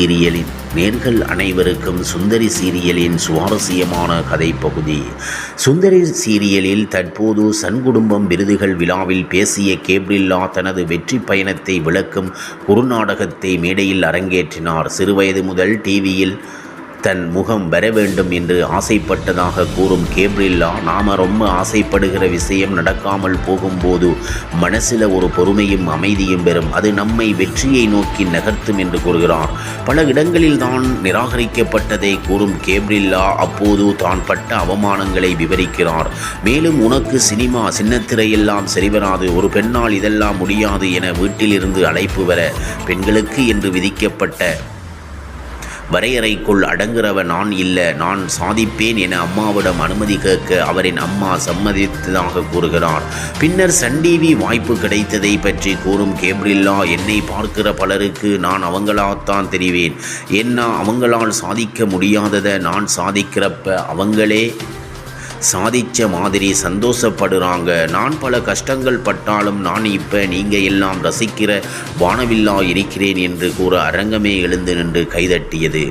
சீரியலின் நேர்கள் அனைவருக்கும் சுந்தரி சீரியலின் சுவாரஸ்யமான கதை பகுதி சுந்தரி சீரியலில் தற்போது சன் குடும்பம் விருதுகள் விழாவில் பேசிய கேப்ரில்லா தனது வெற்றி பயணத்தை விளக்கும் குறுநாடகத்தை மேடையில் அரங்கேற்றினார். சிறுவயது முதல் டிவியில் தன் முகம் வர வேண்டும் என்று ஆசைப்பட்டதாக கூறும் கேப்ரில்லா நாம் ரொம்ப ஆசைப்படுகிற விஷயம் நடக்காமல் போகும்போது மனசில் ஒரு பொறுமையும் அமைதியும் பெறும். அது நம்மை வெற்றியை நோக்கி நகர்த்தும் என்று கூறுகிறார். பல இடங்களில் தான் நிராகரிக்கப்பட்டதை கூறும் கேப்ரில்லா அப்போது தான் பட்ட அவமானங்களை விவரிக்கிறார். மேலும் உனக்கு சினிமா சின்னத்திரையெல்லாம் சரிவராது. ஒரு பெண்ணால் இதெல்லாம் முடியாது என வீட்டிலிருந்து அழைப்பு வர பெண்களுக்கு என்று விதிக்கப்பட்ட வரையறைக்குள் அடங்குறவ நான் இல்லை நான் சாதிப்பேன் என அம்மாவிடம் அனுமதி கேட்க அவரின் அம்மா சம்மதித்ததாக கூறுகிறார். பின்னர் சன் டிவி வாய்ப்பு கிடைத்ததை பற்றி கூறும் கேப்ரில்லா என்னை பார்க்கிற பலருக்கு நான் அவங்களாத்தான் தெரிவேன். என்ன அவங்களால் சாதிக்க முடியாததை நான் சாதிக்கிறப்ப அவங்களே சாதிச்ச மாதிரி சந்தோஷப்படுறாங்க. நான் பல கஷ்டங்கள் பட்டாலும் நான் இப்போ நீங்கள் எல்லாம் ரசிக்கிற வானவில்லா இருக்கிறேன் என்று கூற அரங்கமே எழுந்து நின்று கைதட்டியது.